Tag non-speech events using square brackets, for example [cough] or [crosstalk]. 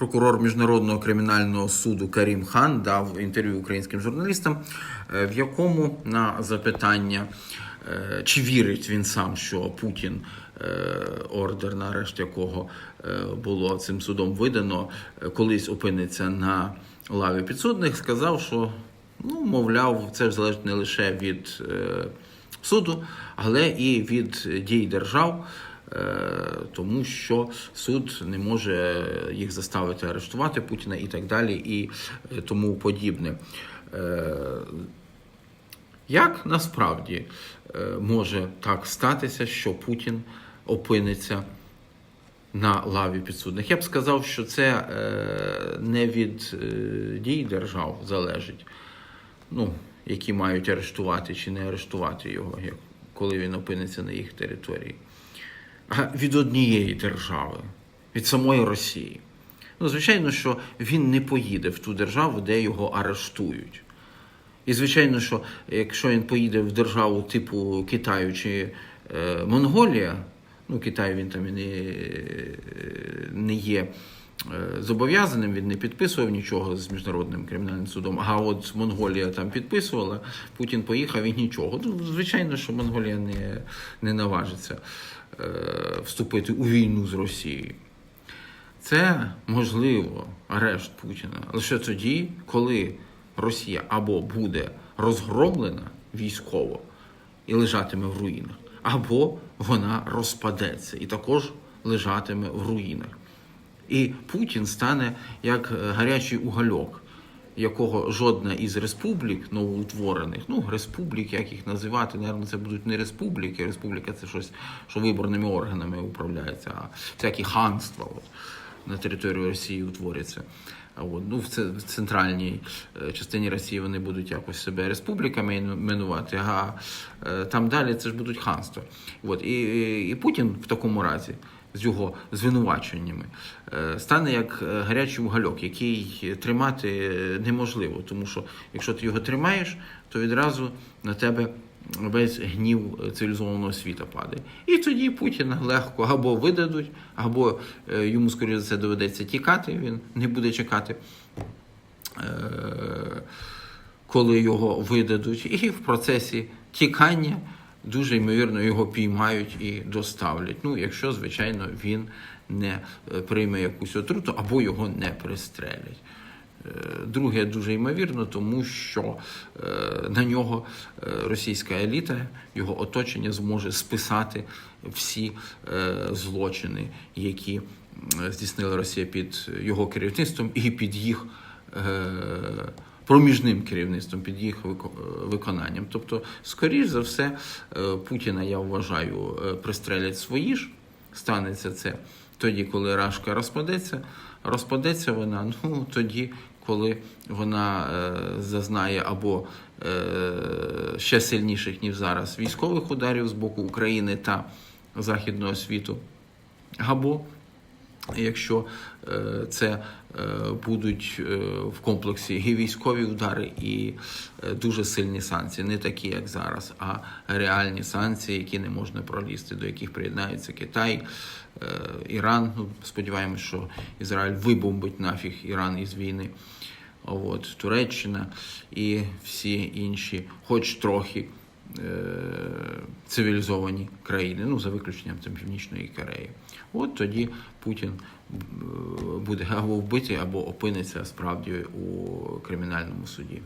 прокурор міжнародного кримінального суду Карім Хан дав інтерв'ю українським журналістам, е, в якому на запитання, е, чи вірить він сам, що Путін, е, ордер на арешт якого було цим судом видано, колись опиниться на лаві підсудних, сказав, що ну, мовляв, це залежить не лише від суду, але і від дій держав. Е, Тому що суд не може їх заставити арештувати Путіна і так далі, і е, тому подібне. Е, Як насправді може так статися, що Путін опиниться на лаві підсудних? Я б сказав, що це не від дій держав залежить, ну, які мають арештувати чи не арештувати його, коли він опиниться на їх території, від однієї держави, від самої Росії. Ну, звичайно, що він не поїде в ту державу, де його арештують. І звичайно, що якщо він поїде в державу типу Китаю чи е, Монголія, ну Китай він там і не, е, не є зобов'язаним, він не підписував нічого з міжнародним кримінальним судом. А от Монголія там підписувала, Путін поїхав і нічого. Ну, звичайно, що Монголія не, не наважиться е, вступити у війну з Росією. Це можливо арешт Путіна лише тоді, коли Росія або буде розгромлена військово і лежатиме в руїнах, або вона розпадеться і також лежатиме в руїнах. І Путін стане як е, гарячий угольок, якого жодна із республік новоутворених, ну республік, як їх називати, наверное, це будуть не республіки. Республіка це щось, що виборними органами управляється, а всякі ханства от, на території Росії утворяться. Ну, в, центральній е, частині Росії вони будуть якось себе республіками іменувати, а е, там далі це ж будуть ханства. От, і, і, Путін в такому разі з його звинуваченнями е, стане як гарячий угольок, який тримати неможливо, тому що якщо ти його тримаєш, то відразу на тебе весь гнів цивілізованого світу падає. І тоді Путіна легко або видадуть, або е, йому, скоріше за це, доведеться тікати, він не буде чекати. е, Коли його видадуть, і в процесі тікання дуже ймовірно його піймають і доставлять. Ну, якщо, звичайно, він не е, прийме якусь отруту або його не пристрелять. Е, Друге дуже ймовірно, тому що е, на нього е, російська еліта, його оточення зможе списати всі злочини, які здійснила Росія під його керівництвом і під їх проміжним керівництвом, під їх виконанням. Тобто, скоріш за все, Путіна, я вважаю, пристрелять свої ж. Станеться це тоді, коли Рашка розпадеться. Розпадеться вона, [laughs] ну тоді, коли вона е, зазнає або е, ще сильніших, ніж зараз, військових ударів з боку України та Західного світу, або якщо е, це е, будуть е, в комплексі і військові удари, і дуже сильні санкції, не такі, як зараз, а реальні санкції, які не можна пролізти, до яких приєднається Китай, Іран. Ну, сподіваємось, що Ізраїль вибомбить нафіг Іран із війни. От, Туреччина і всі інші, хоч трохи е, цивілізовані країни, ну за виключенням там Північної Кореї. От тоді Путін е, буде або вбитий, або опиниться справді у кримінальному суді.